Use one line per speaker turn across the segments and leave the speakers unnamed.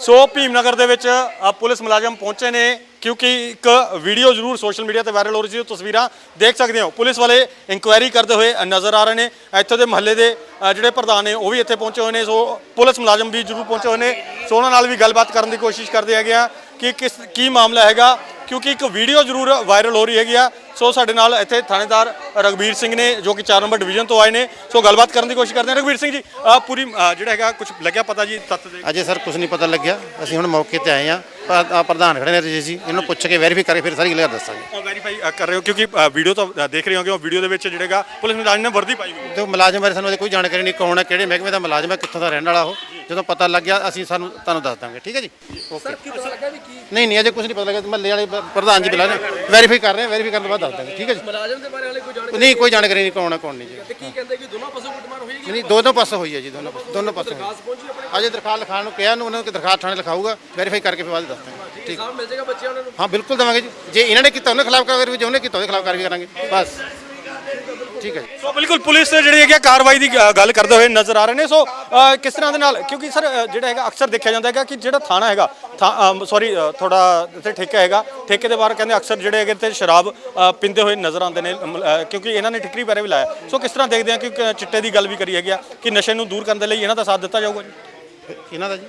ਸੋ ਭੀਮਨਗਰ ਦੇ ਵਿੱਚ ਪੁਲਿਸ ਮੁਲਾਜ਼ਮ ਪਹੁੰਚੇ ਨੇ। ਕਿਉਂਕਿ ਇੱਕ ਵੀਡੀਓ ਜ਼ਰੂਰ ਸੋਸ਼ਲ ਮੀਡੀਆ ਤੇ ਵਾਇਰਲ ਹੋ ਰਹੀ ਸੀ, ਉਹ ਤਸਵੀਰਾਂ ਦੇਖ ਸਕਦੇ ਹੋ। ਪੁਲਿਸ ਵਾਲੇ ਇਨਕੁਆਇਰੀ ਕਰਦੇ ਹੋਏ ਨਜ਼ਰ ਆ ਰਹੇ ਨੇ। ਇੱਥੋਂ ਦੇ ਮਹੱਲੇ ਦੇ ਜਿਹੜੇ ਪ੍ਰਧਾਨ ਨੇ, ਉਹ ਵੀ ਇੱਥੇ ਪਹੁੰਚੇ ਹੋਏ ਨੇ। ਸੋ ਪੁਲਿਸ ਮੁਲਾਜ਼ਮ ਵੀ ਜ਼ਰੂਰ ਪਹੁੰਚੇ ਹੋਏ ਨੇ। ਸੋ ਉਹਨਾਂ ਨਾਲ ਵੀ ਗੱਲਬਾਤ ਕਰਨ ਦੀ ਕੋਸ਼ਿਸ਼ ਕਰਦੇ ਹੈਗੇ ਆ ਕਿ ਕਿਸ, ਕੀ ਮਾਮਲਾ ਹੈਗਾ, ਕਿਉਂਕਿ ਇੱਕ ਵੀਡੀਓ ਜ਼ਰੂਰ ਵਾਇਰਲ ਹੋ ਰਹੀ ਹੈਗੀ ਆ। ਸੋ ਸਾਡੇ ਨਾਲ ਇੱਥੇ ਥਾਣੇਦਾਰ ਰਗਵੀਰ ਸਿੰਘ ਨੇ, ਜੋ ਕਿ 4 ਨੰਬਰ ਡਿਵੀਜ਼ਨ ਤੋਂ ਆਏ ਨੇ। ਸੋ ਗੱਲਬਾਤ ਕਰਨ ਦੀ ਕੋਸ਼ਿਸ਼ ਕਰਦੇ ਹਾਂ। ਰਗਵੀਰ ਸਿੰਘ ਜੀ ਪੂਰੀ ਜਿਹੜਾ ਹੈਗਾ ਕੁਝ ਲੱਗਿਆ ਪਤਾ ਜੀ? ਤੱਤ ਦੇ
ਅਜੇ ਸਰ ਕੁਝ ਨਹੀਂ ਪਤਾ ਲੱਗਿਆ। ਅਸੀਂ ਹੁਣ ਮੌਕੇ ਤੇ ਆਏ ਆ ਪ੍ਰਧਾਨ ਖੜੇ ਨੇ ਰਜੇ ਜੀ ਇਹਨੂੰ ਪੁੱਛ ਕੇ ਵੈਰੀਫਾਈ ਕਰਕੇ ਫਿਰ ਸਾਰੀ ਗੱਲ ਦੱਸਾਂਗੇ।
ਵੈਰੀਫਾਈ ਕਰ ਰਹੇ ਹੋ ਕਿਉਂਕਿ ਵੀਡੀਓ ਤਾਂ ਦੇਖ ਰਹੇ ਹੋਗੇ ਉਹ ਵੀਡੀਓ ਦੇ ਵਿੱਚ ਜਿਹੜੇਗਾ ਪੁਲਿਸ ਮੁਲਾਜ਼ਮ ਨੇ ਵਰਦੀ ਪਾਈ ਹੋਈ ਹੈ।
ਤੇ ਉਹ ਮੁਲਾਜ਼ਮ ਬਾਰੇ ਸਾਨੂੰ ਕੋਈ ਜਾਣਕਾਰੀ ਨਹੀਂ ਕੌਣ ਹੈ ਕਿਹੜੇ ਮਹਿਕਮੇ ਦਾ ਮੁਲਾਜ਼ਮ ਹੈ ਕਿੱਥੋਂ ਦਾ ਰਹਿਣ ਵਾਲਾ ਉਹ। ਜਦੋਂ ਪਤਾ ਲੱਗ ਗਿਆ ਅਸੀਂ ਸਾਨੂੰ ਤੁਹਾਨੂੰ ਦੱਸ ਦਾਂਗੇ। ਠੀਕ ਹੈ ਜੀ? ਓਕੇ ਨਹੀਂ ਨਹੀਂ ਅਜੇ ਕੁਝ ਨਹੀਂ ਪਤਾ ਲੱਗਿਆ ਮਹੱਲੇ ਵਾਲੇ ਪ- ਪ੍ਰਧਾਨ ਜੀ ਬੁਲਾ ਰਹੇ ਵੈਰੀਫਾਈ ਕਰ ਰਹੇ ਆ ਵੈਰੀਫਾਈ ਕਰਨ ਤੋਂ ਬਾਅਦ ਦੱਸ ਦਾਂਗੇ। ਠੀਕ ਹੈ ਜੀ?
ਮੁਲਾਜ਼ਮ ਦੇ ਬਾਰੇ ਹਾਲੇ ਕੋਈ ਜਾਣਕਾਰੀ
ਨਹੀਂ ਕੋਈ ਜਾਣਕਾਰੀ ਨਹੀਂ ਕੌਣ ਹੈ ਕੌਣ ਨਹੀਂ ਜੀ।
ਤੇ ਕੀ ਕਹਿੰਦੇ ਕਿ ਦੋਨੋਂ ਪਾਸੋਂ ਕੁੱਟਮਾਰ ਹੋਏਗੀ
ਨਹੀਂ ਦੋਨੋਂ ਪਾਸੇ ਹੋਈ ਹੈ ਜੀ ਦੋਨੋਂ ਪਾਸੇ। ਦੋਨੋਂ ਪਾਸੇ ਹੋਈ।
ਖਾਸ ਪਹੁੰਚੀ ਆਪਣੇ
ਅਜੇ ਦਰਖਾਸਤ ਲਿਖਾਉਣ ਨੂੰ ਕਿਹਾ ਨੂੰ ਉਹਨਾਂ ਨੂੰ ਕਿ ਦਰਖਾਸਤ ਥਾਣੇ ਲਿਖਾਊਗਾ। ਵੈਰੀਫਾਈ ਕਰਕੇ ਫਿਰ ਬਾਅਦ ਦੱਸ ਦਾਂਗੇ ਠੀਕ।
ਸਾਹ ਮਿਲ ਜਾਏਗਾ ਬੱਚਿਆਂ ਨੂੰ?
ਹਾਂ ਬਿਲਕੁਲ ਦੇਵਾਂਗੇ ਜੀ। ਜੇ ਇਹਨਾਂ ਨੇ ਕੀਤਾ ਉਹਨਾਂ ਖਿਲਾਫ ਕਾਰਵਾਈ ਜੇ ਉਹਨੇ ਕੀਤਾ ਉਹਦੇ ਖਿਲਾਫ ਕਾਰਵਾਈ ਕਰਾਂਗੇ। ਬਸ। ਠੀਕ ਹੈ ਜੀ।
ਸੋ ਬਿਲਕੁਲ ਪੁਲਿਸ ਜਿਹੜੀ ਹੈਗੀ ਆ ਕਾਰਵਾਈ ਦੀ ਗੱਲ ਕਰਦੇ ਹੋਏ ਨਜ਼ਰ ਆ ਰਹੇ ਨੇ। ਸੋ ਅ, ਕਿਸ ਤਰ੍ਹਾਂ ਦੇ ਨਾਲ ਕਿਉਂਕਿ ਸਰ ਅ, ਜਿਹੜਾ ਹੈਗਾ ਅਕਸਰ ਦੇਖਿਆ ਜਾਂਦਾ ਹੈਗਾ ਕਿ ਜਿਹੜਾ ਥਾਣਾ ਹੈਗਾ ਸੌਰੀ ਥੋੜਾ ਇੱਥੇ ਠੇਕਾ ਹੈਗਾ ਠੇਕੇ ਦੇ ਬਾਹਰ ਕਹਿੰਦੇ ਅਕਸਰ ਜਿਹੜੇ ਹੈਗੇ ਤੇ ਸ਼ਰਾਬ ਅ, ਪੀਂਦੇ ਹੋਏ ਨਜ਼ਰ ਆਉਂਦੇ ਨੇ ਅਮ, ਅ, ਕਿਉਂਕਿ ਇਹਨਾਂ ਨੇ ਠਿਕਰੀ ਪੈਰੇ ਵੀ ਲਾਇਆ। ਸੋ ਕਿਸ ਤਰ੍ਹਾਂ ਦੇਖਦੇ ਆ ਕਿ ਕ- ਚਿੱਟੇ ਦੀ ਗੱਲ ਵੀ ਕਰੀ ਹੈਗੀ ਆ ਕਿ ਨਸ਼ੇ ਨੂੰ ਦੂਰ ਕਰਨ ਦੇ ਲਈ ਇਹਨਾਂ ਦਾ ਸਾਥ ਦਿੱਤਾ ਜਾਊਗਾ ਜੀ?
ਇਹਨਾਂ ਦਾ ਜੀ।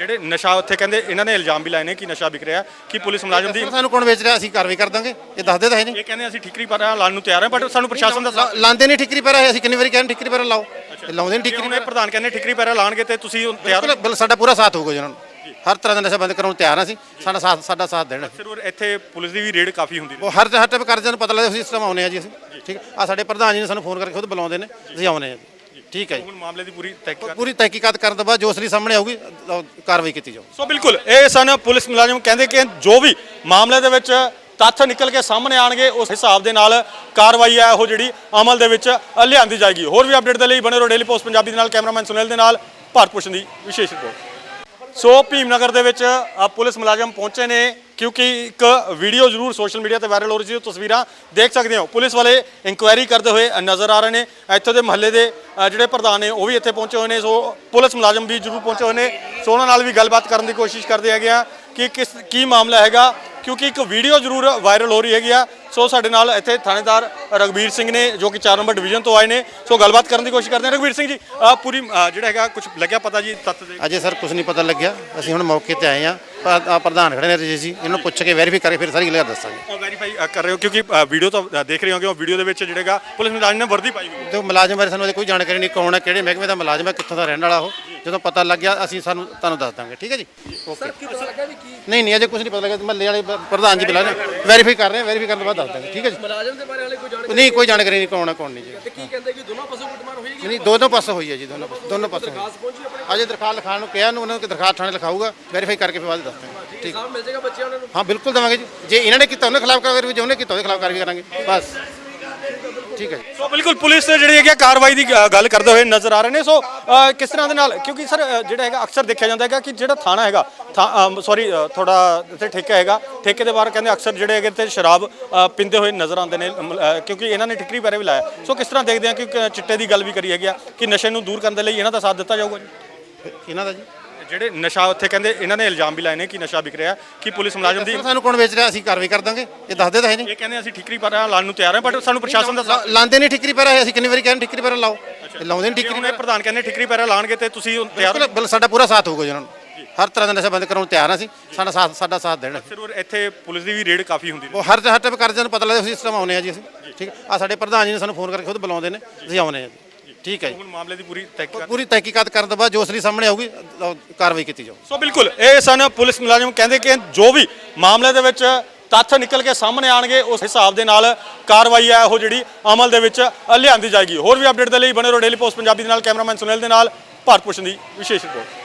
ਜਿਹੜੇ ਨਸ਼ਾ ਉੱਥੇ ਕਹਿੰਦੇ ਇਹਨਾਂ ਨੇ ਇਲਜ਼ਾਮ ਵੀ ਲਾਏ ਨੇ ਕਿ ਨਸ਼ਾ ਵਿਕ ਰਿਹਾ ਕਿ ਪੁਲਿਸ ਮੁਲਾਜ਼ਮ ਦੀ
ਸਾਨੂੰ ਕੌਣ ਵੇਚ ਰਿਹਾ ਅਸੀਂ ਕਾਰਵਾਈ ਕਰ ਦਾਂਗੇ। ਇਹ ਦੱਸਦੇ ਤਾਂ ਹੈ ਨਹੀਂ।
ਇਹ ਕਹਿੰਦੇ ਅਸੀਂ ਠਿਕਰੀ ਪੈਰਾ ਲਾਉਣ ਨੂੰ ਤਿਆਰ ਹਾਂ ਬਟ ਸਾਨੂੰ ਪ੍ਰਸ਼ਾਸਨ ਦਾ
ਲਾਉਂਦੇ ਨਹੀਂ ਠਿਕਰੀ ਪੈਰਾ ਅਸੀਂ ਕਿੰਨੀ ਵਾਰੀ ਕਹਿੰਦੇ ਠਿਕਰੀ ਪੈਰਾ ਲਾਓ। ਲਾਉਂਦੇ ਨਹੀਂ ਠਿਕਰੀ
ਇਹ ਪ੍ਰਧਾਨ ਕਹਿੰਦੇ ਠਿਕਰੀ ਪੈਰਾ ਲਾਣਗੇ ਤੇ ਤੁਸੀਂ ਤਿਆਰ
ਬਿਲ ਸਾਡਾ ਪੂਰਾ ਸਾਥ ਹੋਊਗਾ ਜੀ ਹਰ ਤਰ੍ਹਾਂ ਦਾ ਨਸ਼ਾ ਬੰਦ ਕਰਾਉਣ ਨੂੰ ਤਿਆਰ ਹਾਂ ਅਸੀਂ। ਸਾਡਾ ਸਾਥ ਸਾਡਾ ਸਾਥ ਦੇਣ।
ਜ਼ਰੂਰ ਇੱਥੇ ਪੁਲਿਸ ਦੀ ਵੀ ਰੇਡ ਕਾਫੀ ਹੁੰਦੀ
ਉਹ ਹਰ ਹਰ ਟਿਪ ਕਰਦੇ ਨੂੰ ਪਤਾ ਲੱਗਦਾ ਅਸੀਂ ਇਸ ਆਉਨੇ ਆ ਜੀ ਅਸੀਂ ਠੀਕ ਆ ਸਾਡੇ ਪ੍ਰਧਾਨ ਜੀ ਨੇ ਸਾਨੂੰ ਫੋਨ ਕਰਕੇ ਖੁਦ ਬੁਲਾਉਂਦੇ ਨੇ ਅਸੀਂ ਆਉਨੇ ਆ ਜੀ। ਠੀਕ ਹੈ ਜੀ।
ਹੁਣ ਮਾਮਲੇ ਦੀ ਪੂਰੀ ਤਹਿਕੀਕਾਤ
ਪੂਰੀ ਤਹਿਕੀਕਾਤ ਕਰਨ ਤੋਂ ਬਾਅਦ ਜੋ ਅਸਲੀ ਸਾਹਮਣੇ ਆਊਗੀ ਕਾਰਵਾਈ ਕੀਤੀ ਜਾਊ।
ਸੋ ਬਿਲਕੁਲ ਇਹ ਸਨ ਪੁਲਿਸ ਮੁਲਾਜ਼ਮ ਕਹਿੰਦੇ ਕਿ ਜੋ ਵੀ ਮਾਮਲੇ ਦੇ ਵਿੱਚ ਤੱਥ ਨਿਕਲ ਕੇ ਸਾਹਮਣੇ ਆਣਗੇ ਉਸ ਹਿਸਾਬ ਦੇ ਨਾਲ ਕਾਰਵਾਈ ਹੈ ਉਹ ਜਿਹੜੀ ਅਮਲ ਦੇ ਵਿੱਚ ਲਿਆਂਦੀ ਜਾਏਗੀ। ਹੋਰ ਵੀ ਅਪਡੇਟ ਦੇ ਲਈ ਬਣੇ ਰਹੋ ਡੇਲੀ ਪੋਸਟ ਪੰਜਾਬੀ ਦੇ ਨਾਲ ਕੈਮਰਾਮੈਨ ਸੁਨੀਲ ਦੇ ਨਾਲ ਭਾਰਤ ਭੂਸ਼ਣ ਦੀ ਵਿਸ਼ੇਸ਼ ਰਿਪੋਰਟ। ਸੋ ਭੀਮਨਗਰ ਦੇ ਵਿੱਚ ਪੁਲਿਸ ਮੁਲਾਜ਼ਮ ਪਹੁੰਚੇ ਨੇ ਕਿਉਂਕਿ ਇੱਕ ਵੀਡੀਓ ਜ਼ਰੂਰ ਸੋਸ਼ਲ ਮੀਡੀਆ ਤੇ ਵਾਇਰਲ ਹੋ ਰਹੀ ਸੀ ਉਹ ਤਸਵੀਰਾਂ ਦੇਖ ਸਕਦੇ ਹੋ। ਪੁਲਿਸ ਵਾਲੇ ਇਨਕੁਆਇਰੀ ਕਰਦੇ ਹੋਏ ਨਜ਼ਰ ਆ ਰਹੇ ਨੇ। ਇੱਥੋਂ ਦੇ ਮਹੱਲੇ ਦੇ ਜਿਹੜੇ ਪ੍ਰਧਾਨ ਨੇ, ਉਹ ਵੀ ਇੱਥੇ ਪਹੁੰਚੇ ਹੋਏ ਨੇ। ਸੋ ਪੁਲਿਸ ਮੁਲਾਜ਼ਮ ਵੀ ਜ਼ਰੂਰ ਪਹੁੰਚੇ ਹੋਏ ਨੇ। ਸੋ ਉਹਨਾਂ ਨਾਲ ਵੀ ਗੱਲਬਾਤ ਕਰਨ ਦੀ ਕੋਸ਼ਿਸ਼ ਕਰਦੇ ਹੈਗੇ ਆ ਕਿ ਕਿਸ, ਕੀ ਮਾਮਲਾ ਹੈਗਾ, ਕਿਉਂਕਿ ਇੱਕ ਵੀਡੀਓ ਜ਼ਰੂਰ ਵਾਇਰਲ ਹੋ ਰਹੀ ਹੈਗੀ ਆ। ਸੋ ਸਾਡੇ ਨਾਲ ਇੱਥੇ ਥਾਣੇਦਾਰ ਰਗਵੀਰ ਸਿੰਘ ਨੇ ਜੋ ਕਿ 4 ਨੰਬਰ ਡਿਵੀਜ਼ਨ ਤੋਂ ਆਏ ਨੇ। ਸੋ ਗੱਲਬਾਤ ਕਰਨ ਦੀ ਕੋਸ਼ਿਸ਼ ਕਰਦੇ ਹਾਂ। ਰਗਵੀਰ ਸਿੰਘ ਜੀ ਅ, ਪੂਰੀ ਅ, ਜਿਹੜਾ ਹੈਗਾ ਕੁਝ ਲੱਗਿਆ ਪਤਾ ਜੀ ਤੱਤ ਦੇ?
ਅਜੇ ਸਰ ਕੁਝ ਨਹੀਂ ਪਤਾ ਲੱਗਿਆ। ਅਸੀਂ ਹੁਣ ਮੌਕੇ ਤੇ ਆਏ ਆ ਪ੍ਰਧਾਨ ਖੜੇ ਨੇ ਰਜੇ ਜੀ। ਇਹਨੂੰ ਪੁੱਛ ਕੇ ਵੈਰੀਫਾਈ ਕਰਕੇ ਫਿਰ ਸਾਰੀ ਗੱਲ ਦੱਸਾਂਗੇ।
ਵੈਰੀਫਾਈ ਕਰ ਰਹੇ ਹੋ ਕਿਉਂਕਿ ਵੀਡੀਓ ਤਾਂ ਅ, ਦੇਖ ਰਹੇ ਹੋਗੇ। ਉਹ ਵੀਡੀਓ ਦੇ ਵਿੱਚ ਜਿਹੜੇਗਾ ਪੁਲਿਸ ਮੁਲਾਜ਼ਮ ਨੇ ਵਰਦੀ ਪਾਈ ਹੋਈ ਹੈ।
ਤੇ ਉਹ ਮੁਲਾਜ਼ਮ ਬਾਰੇ ਸਾਨੂੰ ਉਹਦੀ ਕੋਈ ਜਾਣਕਾਰੀ ਨਹੀਂ। ਕੌਣ ਹੈ ਕਿਹੜੇ ਮਹਿਕਮੇ ਦਾ ਮੁਲਾਜ਼ਮ ਹੈ ਕਿੱਥੋਂ ਦਾ ਰਹਿਣ ਵਾਲਾ ਉਹ। ਜਦੋਂ ਪਤਾ ਲੱਗ ਗਿਆ ਅਸੀਂ ਸਾਨੂੰ ਤੁਹਾਨੂੰ ਦੱਸ ਦਾਂਗੇ ਠੀਕ ਹੈ ਜੀ? ਓਕੇ ਨਹੀਂ ਨਹੀਂ ਅਜੇ ਕੁਝ ਨਹੀਂ ਪਤਾ ਲੱਗਿਆ ਮਹੱਲੇ ਵਾਲੇ ਪ੍ਰਧਾਨ ਜੀ ਬੁਲਾ ਰਹੇ ਵੈਰੀਫਾਈ ਕਰ ਰਹੇ ਵੈਰੀਫਾਈ ਕਰਨ ਤੋਂ ਬਾਅਦ ਦੱਸ ਦਾਂਗੇ ਠੀਕ ਹੈ ਜੀ?
ਮੁਲਾਜ਼ਮ ਦੇ ਬਾਰੇ ਹਾਲੇ ਕੋਈ ਜਾਣਕਾਰੀ
ਨਹੀਂ ਕੋਈ ਜਾਣਕਾਰੀ ਨਹੀਂ ਕੌਣ ਹੈ ਕੌਣ ਨਹੀਂ ਜੀ।
ਤੇ ਕੀ ਕਹਿੰਦੇ ਕਿ ਦੋਨੋਂ ਪਾਸੋਂ ਕੁੱਟਮਾਰ ਹੋਏਗੀ
ਨਹੀਂ ਦੋਨੋਂ ਪਾਸੇ ਹੋਈ ਹੈ ਜੀ ਦੋਨੋਂ ਪਾਸੇ ਦੋਨੋਂ ਪਾਸੇ ਅਜੇ ਦਰਖਾਸਤ ਲਿਖਾਉਣ ਨੂੰ ਕਿਹਾ ਨੂੰ ਉਹਨਾਂ ਨੂੰ ਕਿ ਦਰਖਾਸਤ ਥਾਣੇ ਲਿਖਾਊਗਾ ਵੈਰੀਫਾਈ ਕਰਕੇ ਫਿਰ ਬਾਅਦ ਦੱਸ ਦਾਂਗੇ ਠੀਕ।
ਸਾਹ ਮਿਲ ਜਾਏਗਾ ਬੱਚਿਆਂ ਨੂੰ?
ਹਾਂ ਬਿਲਕੁਲ ਦੇਵਾਂਗੇ ਜੀ। ਜੇ ਇਹਨਾਂ ਨੇ ਕੀਤਾ ਉਹਨਾਂ ਖਿਲਾਫ ਕਾਰਵਾਈ ਜੇ ਉਹਨੇ ਕੀਤਾ ਉਹਦੇ ਖਿਲਾਫ ਕਾਰਵਾਈ ਕਰਾਂਗੇ ਬਸ। ਠੀਕ ਹੈ ਜੀ।
ਸੋ ਬਿਲਕੁਲ ਪੁਲਿਸ ਜਿਹੜੀ ਹੈਗੀ ਆ ਕਾਰਵਾਈ ਦੀ ਅ, ਗੱਲ ਕਰਦੇ ਹੋਏ ਨਜ਼ਰ ਆ ਰਹੇ ਨੇ। ਸੋ ਅ, ਕਿਸ ਤਰ੍ਹਾਂ ਦੇ ਨਾਲ ਕਿਉਂਕਿ ਸਰ ਅ, ਜਿਹੜਾ ਹੈਗਾ ਅਕਸਰ ਦੇਖਿਆ ਜਾਂਦਾ ਹੈਗਾ ਕਿ ਜਿਹੜਾ ਥਾਣਾ ਹੈਗਾ ਸੌਰੀ ਥੋੜਾ ਇੱਥੇ ਠੇਕਾ ਹੈਗਾ ਠੇਕੇ ਦੇ ਬਾਹਰ ਕਹਿੰਦੇ ਅਕਸਰ ਜਿਹੜੇ ਹੈਗੇ ਇੱਥੇ ਸ਼ਰਾਬ ਅ, ਪੀਂਦੇ ਹੋਏ ਨਜ਼ਰ ਆਉਂਦੇ ਨੇ ਅਮ, ਅ, ਕਿਉਂਕਿ ਇਹਨਾਂ ਨੇ ਠਿਕਰੀ ਪੈਰੇ ਵੀ ਲਾਇਆ। ਸੋ ਕਿਸ ਤਰ੍ਹਾਂ ਦੇਖਦੇ ਆ ਕਿ ਕ- ਚਿੱਟੇ ਦੀ ਗੱਲ ਵੀ ਕਰੀ ਹੈਗੀ ਆ ਕਿ ਨਸ਼ੇ ਨੂੰ ਦੂਰ ਕਰਨ ਦੇ ਲਈ ਇਹਨਾਂ ਦਾ ਸਾਥ ਦਿੱਤਾ ਜਾਊਗਾ ਜੀ?
ਇਹਨਾਂ ਦਾ ਜੀ।
ਜਿਹੜੇ ਨਸ਼ਾ ਉੱਥੇ ਕਹਿੰਦੇ ਇਹਨਾਂ ਨੇ ਇਲਜ਼ਾਮ ਵੀ ਲਾਏ ਨੇ ਕਿ ਨਸ਼ਾ ਵਿਕ ਰਿਹਾ ਕਿ ਪੁਲਿਸ ਮੁਲਾਜ਼ਮ ਦੀ
ਸਾਨੂੰ ਕੌਣ ਵੇਚ ਰਿਹਾ ਅਸੀਂ ਕਾਰਵਾਈ ਕਰ ਦਾਂਗੇ ਇਹ ਦੱਸਦੇ ਤਾਂ ਹੈ ਨਹੀਂ।
ਇਹ ਕਹਿੰਦੇ ਅਸੀਂ ਠਿਕਰੀ ਪੈਰਾ ਲਾਉਣ ਨੂੰ ਤਿਆਰ ਹਾਂ ਬਟ ਸਾਨੂੰ ਪ੍ਰਸ਼ਾਸਨ ਦਾ ਸਾਥ
ਲਾਉਂਦੇ ਨਹੀਂ ਠਿਕਰੀ ਪੈਰਾ ਅਸੀਂ ਕਿੰਨੀ ਵਾਰੀ ਕਹਿੰਦੇ ਠਿਕਰੀ ਪੈਰਾ ਲਾਓ। ਲਾਉਂਦੇ ਨਹੀਂ ਠਿਕਰੀ
ਇਹ ਪ੍ਰਧਾਨ ਕਹਿੰਦੇ ਠਿਕਰੀ ਪੈਰਾ ਲਾਣਗੇ ਤੇ ਤੁਸੀਂ ਤਿਆਰ
ਸਾਡਾ ਪੂਰਾ ਸਾਥ ਹੋਊਗਾ ਜੀ ਉਹਨਾਂ ਨੂੰ। ਹਰ ਤਰ੍ਹਾਂ ਦਾ ਨਸ਼ਾ ਬੰਦ ਕਰਾਉਣ ਨੂੰ ਤਿਆਰ ਹਾਂ ਅਸੀਂ। ਸਾਡਾ ਸਾਥ ਸਾਡਾ ਸਾਥ ਦੇਣ।
ਜ਼ਰੂਰ ਇੱਥੇ ਪੁਲਿਸ ਦੀ ਵੀ ਰੇਡ ਕਾਫੀ ਹੁੰਦੀ
ਉਹ ਹਰ ਹਰ ਟਿਪ ਕਰਦੇ ਨੂੰ ਪਤਾ ਲੱਗਦਾ ਅਸੀਂ ਇਸ ਤਰ੍ਹਾਂ ਆਉਨੇ ਆ ਜੀ ਅਸੀਂ। ਠੀਕ ਆ ਸਾਡੇ ਪ੍ਰਧਾਨ ਜੀ ਨੇ ਸਾਨੂੰ ਫੋਨ ਕਰਕੇ ਖੁਦ ਬੁਲਾਉਂਦੇ ਨੇ ਅਸੀਂ ਆਉਨੇ ਆ ਜੀ। ਠੀਕ ਹੈ ਜੀ।
ਹੁਣ ਮਾਮਲੇ ਦੀ ਪੂਰੀ ਤਹਿਕੀਕਾਤ
ਪੂਰੀ ਤਹਿਕੀਕਾਤ ਕਰਨ ਤੋਂ ਬਾਅਦ ਜੋ ਅਸਲੀ ਸਾਹਮਣੇ ਆਊਗੀ ਕਾਰਵਾਈ ਕੀਤੀ ਜਾਊ।
ਸੋ ਬਿਲਕੁਲ ਇਹ ਸਨ ਪੁਲਿਸ ਮੁਲਾਜ਼ਮ ਕਹਿੰਦੇ ਕਿ ਜੋ ਵੀ ਮਾਮਲੇ ਦੇ ਵਿੱਚ ਤੱਥ ਨਿਕਲ ਕੇ ਸਾਹਮਣੇ ਆਣਗੇ ਉਸ ਹਿਸਾਬ ਦੇ ਨਾਲ ਕਾਰਵਾਈ ਹੈ ਉਹ ਜਿਹੜੀ ਅਮਲ ਦੇ ਵਿੱਚ ਲਿਆਂਦੀ ਜਾਏਗੀ। ਹੋਰ ਵੀ ਅਪਡੇਟ ਦੇ ਲਈ ਬਣੇ ਰਹੋ ਡੇਲੀ ਪੋਸਟ ਪੰਜਾਬੀ ਦੇ ਨਾਲ ਕੈਮਰਾਮੈਨ ਸੁਨੀਲ ਦੇ ਨਾਲ ਭਾਰਤ ਭੂਸ਼ਣ ਦੀ ਵਿਸ਼ੇਸ਼ ਰਿਪੋਰਟ।